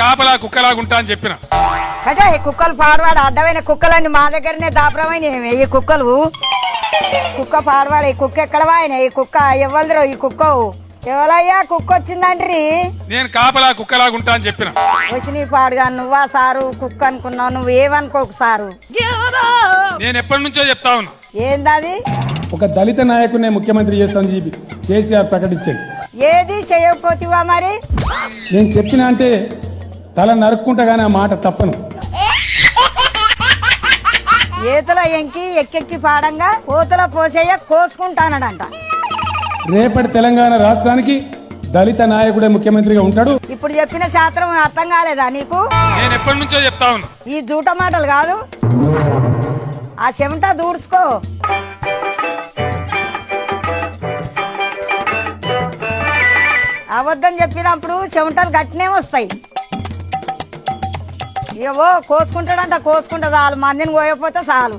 కాపలా కుక్కలాగుంటా అని చెప్పిన. అంటే ఈ కుక్కలు పాడవాడు అడ్డమైన కుక్కలన్నీ మా దగ్గరనే దాపరమైన ఈ కుక్కలు కుక్క పాడవాడు ఈ కుక్క ఎక్కడ వాయిన? ఈ కుక్క ఎవరిదిరో ఈ కుక్క? ఎవరయ్యా కుక్క వచ్చిందండ్రి? నేను కాపలా కుక్కలాగుంటా అని చెప్పిన. వచ్చి నీ పాడుగా నువ్వా సారు కుక్క అనుకున్నావు నువ్వు ఏమనుకోకు సారు? నేను ఎప్పటి నుంచో చెప్తా ఉన్నా. ఏందది? ఒక దళిత నాయకుడినే ముఖ్యమంత్రి చేస్తామని చెప్పి కేసీఆర్ ప్రకటించాడు. ఏది చేయకపోతివా మరి? నేను చెప్పిన అంటే తల నరుక్కుంటా కానీ ఆ మాట తప్పను. ఏతుల ఎంకి ఎక్కెక్కి పాడంగా కోతుల పోసేయ కోసుకుంటానడంట. రేపటి తెలంగాణ రాష్ట్రానికి దళిత నాయకుడే ముఖ్యమంత్రిగా ఉంటాడు. ఇప్పుడు చెప్పిన శాస్త్రం అర్థం కాలేదా నీకు? నేను ఎప్పటి నుంచో చెప్తా ఉన్నా. ఈ జూట మాటలు కాదు. ఆ చెమట దూడ్చుకో. అబద్ధం చెప్పినప్పుడు చెమటలు గట్టినే వస్తాయి. ఏవో కోసుకుంటాడంట కోసుకుంటా చాలు. మందిని కోయకపోతే చాలు.